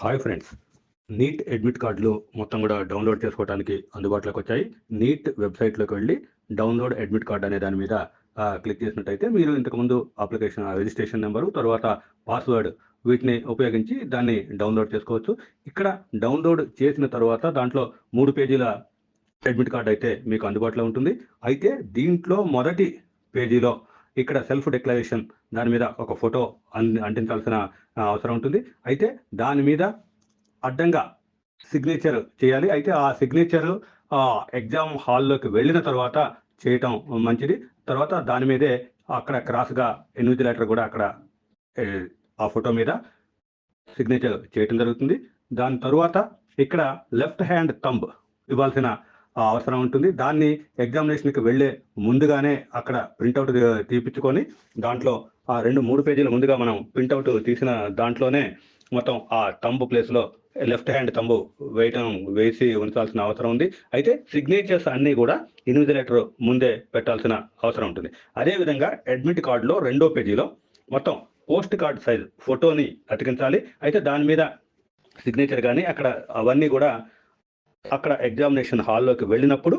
Hi friends. Neat admit కార్డులు మొత్తం కూడా డౌన్లోడ్ చేసుకోవడానికి అందుబాటులోకి వచ్చాయి. నీట్ వెబ్సైట్లోకి వెళ్ళి డౌన్లోడ్ అడ్మిట్ కార్డ్ అనే దాని మీద క్లిక్ చేసినట్టయితే మీరు ఇంతకుముందు అప్లికేషన్ రిజిస్ట్రేషన్ నెంబరు తర్వాత పాస్వర్డ్ వీటిని ఉపయోగించి దాన్ని డౌన్లోడ్ చేసుకోవచ్చు. ఇక్కడ డౌన్లోడ్ చేసిన తర్వాత దాంట్లో మూడు పేజీల అడ్మిట్ కార్డు అయితే మీకు అందుబాటులో ఉంటుంది. అయితే దీంట్లో మొదటి పేజీలో ఇక్కడ సెల్ఫ్ డిక్లరేషన్ దాని మీద ఒక ఫోటో అన్ అంటించాల్సిన అవసరం ఉంటుంది. అయితే దాని మీద అడ్డంగా సిగ్నేచర్ చేయాలి. అయితే ఆ సిగ్నేచర్ ఎగ్జామ్ హాల్లోకి వెళ్ళిన తర్వాత చేయటం మంచిది. తర్వాత దాని మీదే అక్కడ క్రాస్గా ఇన్విజిలేటర్ కూడా అక్కడ ఆ ఫోటో మీద సిగ్నేచర్ చేయటం జరుగుతుంది. దాని తరువాత ఇక్కడ లెఫ్ట్ హ్యాండ్ తంబ్ ఇవ్వాల్సిన అవసరం ఉంటుంది. దాన్ని ఎగ్జామినేషన్కి వెళ్ళే ముందుగానే అక్కడ ప్రింట్అవుట్ తీపించుకొని దాంట్లో ఆ రెండు మూడు పేజీల ముందుగా మనం ప్రింట్అవుట్ తీసిన దాంట్లోనే మొత్తం ఆ తంబు ప్లేస్లో లెఫ్ట్ హ్యాండ్ తంబు వేయటం వేసి ఉంచాల్సిన అవసరం ఉంది. అయితే సిగ్నేచర్స్ అన్నీ కూడా ఇన్విజిలేటర్ ముందే పెట్టాల్సిన అవసరం ఉంటుంది. అదేవిధంగా అడ్మిట్ కార్డులో రెండో పేజీలో మొత్తం పోస్ట్ కార్డ్ సైజ్ ఫోటోని అతికించాలి. అయితే దాని మీద సిగ్నేచర్ కానీ అక్కడ అవన్నీ కూడా అక్కడ ఎగ్జామినేషన్ హాల్లోకి వెళ్ళినప్పుడు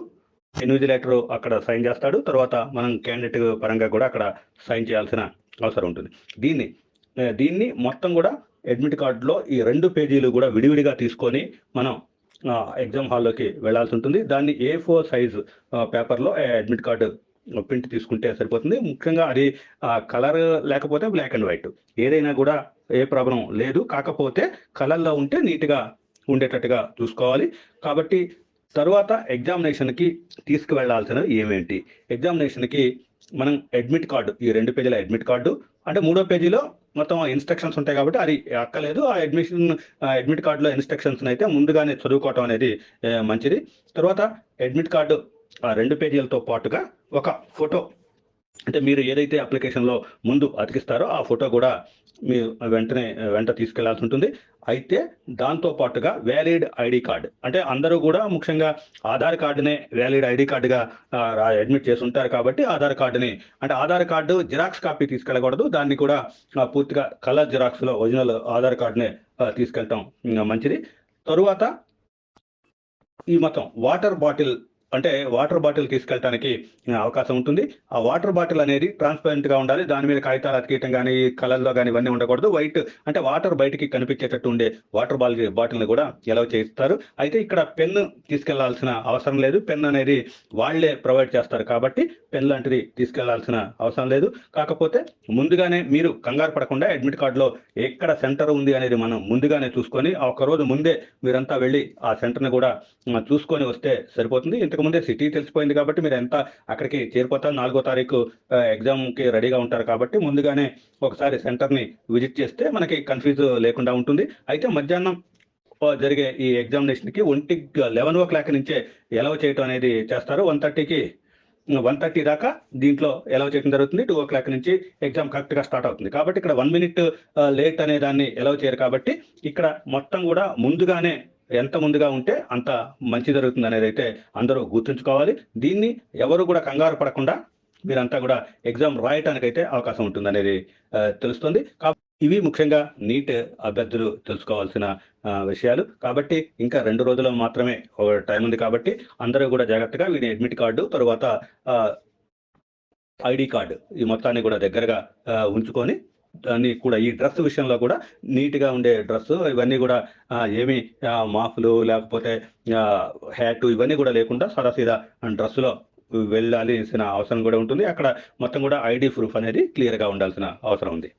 ఇన్విజిలేటర్ అక్కడ సైన్ చేస్తాడు. తర్వాత మనం క్యాండిడేట్ పరంగా కూడా అక్కడ సైన్ చేయాల్సిన అవసరం ఉంటుంది. దీన్ని దీన్ని మొత్తం కూడా అడ్మిట్ కార్డులో ఈ రెండు పేజీలు కూడా విడివిడిగా తీసుకొని మనం ఎగ్జామ్ హాల్లోకి వెళ్ళాల్సి ఉంటుంది. దాన్ని ఏ ఫోర్ సైజ్ పేపర్లో అడ్మిట్ కార్డు ప్రింట్ తీసుకుంటే సరిపోతుంది. ముఖ్యంగా అది కలర్ లేకపోతే బ్లాక్ అండ్ వైట్. ఏదైనా కూడా ఏ ప్రాబ్లం లేదు. కాకపోతే కలర్లో ఉంటే నీట్గా ఉండేటట్టుగా చూసుకోవాలి. కాబట్టి తర్వాత ఎగ్జామినేషన్కి తీసుకువెళ్ళాల్సిన ఏమేంటి? ఎగ్జామినేషన్కి మనం అడ్మిట్ కార్డు ఈ రెండు పేజీల అడ్మిట్ కార్డు అంటే మూడో పేజీలో మొత్తం ఇన్స్ట్రక్షన్స్ ఉంటాయి కాబట్టి అది అక్కలేదు ఆ అడ్మిషన్ అడ్మిట్ కార్డులో ఇన్స్ట్రక్షన్స్ అయితే ముందుగానే చదువుకోవటం అనేది మంచిది. తర్వాత అడ్మిట్ కార్డు ఆ రెండు పేజీలతో పాటుగా ఒక ఫోటో. అంటే మీరు ఏదైతే అప్లికేషన్లో ముందు అతికిస్తారో ఆ ఫోటో కూడా మీరు వెంటనే వెంట తీసుకెళ్ళాల్సి ఉంటుంది. అయితే దాంతో పాటుగా వ్యాలిడ్ ఐడి కార్డ్. అంటే అందరూ కూడా ముఖ్యంగా ఆధార్ కార్డునే వ్యాలిడ్ ఐడి కార్డుగా అడ్మిట్ చేసి ఉంటారు కాబట్టి ఆధార్ కార్డుని అంటే ఆధార్ కార్డు జిరాక్స్ కాపీ తీసుకెళ్ళకూడదు. దాన్ని కూడా పూర్తిగా కలర్ జిరాక్స్లో ఒరిజినల్ ఆధార్ కార్డునే తీసుకెళ్తాం. మంచిది. తరువాత ఈ మొత్తం వాటర్ బాటిల్ అంటే వాటర్ బాటిల్ తీసుకెళ్ళటానికి అవకాశం ఉంటుంది. ఆ వాటర్ బాటిల్ అనేది ట్రాన్స్పరెంట్గా ఉండాలి. దాని మీద కాగితాలు అతికేయటం కానీ కలర్లో కానీ ఇవన్నీ ఉండకూడదు. వైట్ అంటే వాటర్ బయటికి కనిపించేటట్టు ఉండే వాటర్ బాల్ బాటిల్ని కూడా ఎలా చేస్తారు అయితే ఇక్కడ పెన్ తీసుకెళ్ళాల్సిన అవసరం లేదు. పెన్ అనేది వాళ్ళే ప్రొవైడ్ చేస్తారు కాబట్టి పెన్ లాంటిది తీసుకెళ్ళాల్సిన అవసరం లేదు. కాకపోతే ముందుగానే మీరు కంగారు పడకుండా అడ్మిట్ కార్డులో ఎక్కడ సెంటర్ ఉంది అనేది మనం ముందుగానే చూసుకొని ఒక రోజు ముందే మీరంతా వెళ్ళి ఆ సెంటర్ని కూడా చూసుకొని వస్తే సరిపోతుంది. ఇంత ముందే సిటీ తెలిసిపోయింది కాబట్టి మీరు ఎంత అక్కడికి చేరిపోతారు నాలుగో తారీఖు ఎగ్జామ్కి రెడీగా ఉంటారు కాబట్టి ముందుగానే ఒకసారి సెంటర్ని విజిట్ చేస్తే మనకి కన్ఫ్యూజ్ లేకుండా ఉంటుంది. అయితే మధ్యాహ్నం జరిగే ఈ ఎగ్జామినేషన్కి ఒంటి లెవెన్ ఓ క్లాక్ నుంచే ఎలవ్ చేయటం అనేది చేస్తారు. వన్ థర్టీకి వన్ థర్టీ దాకా దీంట్లో ఎలా చేయడం జరుగుతుంది. టూ ఓ క్లాక్ నుంచి ఎగ్జామ్ కరెక్ట్గా స్టార్ట్ అవుతుంది. కాబట్టి ఇక్కడ వన్ మినిట్ లేట్ అనే దాన్ని ఎలా చేయరు కాబట్టి ఇక్కడ మొత్తం కూడా ముందుగానే ఎంత ముందుగా ఉంటే అంత మంచి జరుగుతుంది అనేది అయితే అందరూ గుర్తుంచుకోవాలి. దీన్ని ఎవరు కూడా కంగారు పడకుండా మీరంతా కూడా ఎగ్జామ్ రాయటానికైతే అవకాశం ఉంటుంది అనేది తెలుస్తుంది. ఇవి ముఖ్యంగా నీట్ అభ్యర్థులు తెలుసుకోవాల్సిన విషయాలు. కాబట్టి ఇంకా రెండు రోజులు మాత్రమే ఒక టైం ఉంది కాబట్టి అందరూ కూడా జాగ్రత్తగా వీడి అడ్మిట్ కార్డు తర్వాత ఐడి కార్డు ఈ మొత్తాన్ని కూడా దగ్గరగా ఉంచుకొని దాన్ని కూడా ఈ డ్రెస్ విషయంలో కూడా నీట్గా ఉండే డ్రెస్ ఇవన్నీ కూడా ఏమి మాఫ్లు లేకపోతే హ్యాట్ ఇవన్నీ కూడా లేకుండా సదాసీదా డ్రెస్సులో వెళ్ళాల్సిన అవసరం కూడా ఉంటుంది. అక్కడ మొత్తం కూడా ఐడి ప్రూఫ్ అనేది క్లియర్గా ఉండాల్సిన అవసరం ఉంది.